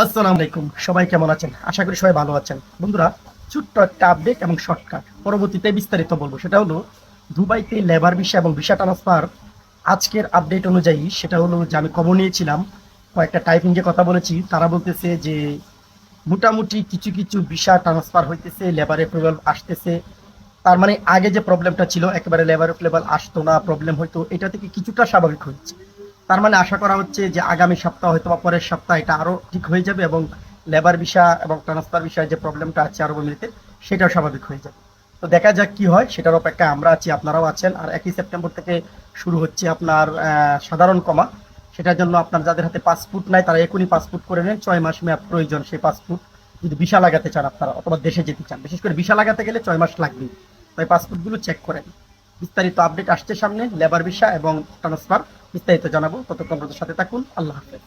আসসালামু আলাইকুম। সবাই কেমন আছেন? আশা করি সবাই ভালো আছেন। বন্ধুরা, ছোট্ট একটা আপডেট এবং শর্টকাট পরবর্তীতে বিস্তারিত বলব। সেটা হলো, দুবাইতে লেবার ভিসা এবং ভিসা ট্রান্সফার আজকের আপডেট অনুযায়ী, সেটা হলো যে আমি খবর নিয়েছিলাম, কয়েকটা টাইপিং টাইপিংয়ে কথা বলেছি। তারা বলতেছে যে, মোটামুটি কিছু কিছু ভিসা ট্রান্সফার হইতেছে লেবার অ্যাপ্রুভাল আসতেছে। তার মানে আগে যে প্রবলেমটা ছিল, একেবারে লেবার অ্যাপ্রুভাল আসতো না প্রবলেম হয়তো এটা থেকে কিছুটা স্বাভাবিক হচ্ছে তার মানে আশা করা হচ্ছে যে আগামী সপ্তাহ হয়তো বা পরের সপ্তাহ এটা আরও ঠিক হয়ে যাবে এবং লেবার ভিসা এবং ট্রান্সফার বিষয়ে যে প্রবলেমটা আছে আরব আমিরাতে সেটাও স্বাভাবিক হয়ে যাবে। তো দেখা যাক কি হয়, সেটার অপেক্ষায় আমরা আছি, আপনারাও আছেন। আর একই সেপ্টেম্বর থেকে শুরু হচ্ছে আপনার সাধারণ কমা। সেটার জন্য আপনার যাদের হাতে পাসপোর্ট নাই, তারা এখনই পাসপোর্ট করে নেন। ছয় মাস মেয়াদ প্রয়োজন সেই পাসপোর্ট যদি ভিসা লাগাতে চান আপনারা, অথবা দেশে যেতে চান। বিশেষ করে ভিসা লাগাতে গেলে ছয় মাস লাগবে তাই পাসপোর্টগুলো চেক করেন। বিস্তারিত আপডেট আসছে সামনে লেবার ভিসা এবং ট্রান্সফার বিস্তারিত জানাব। ততক্ষণ সাথে থাকুন। আল্লাহ হাফেজ।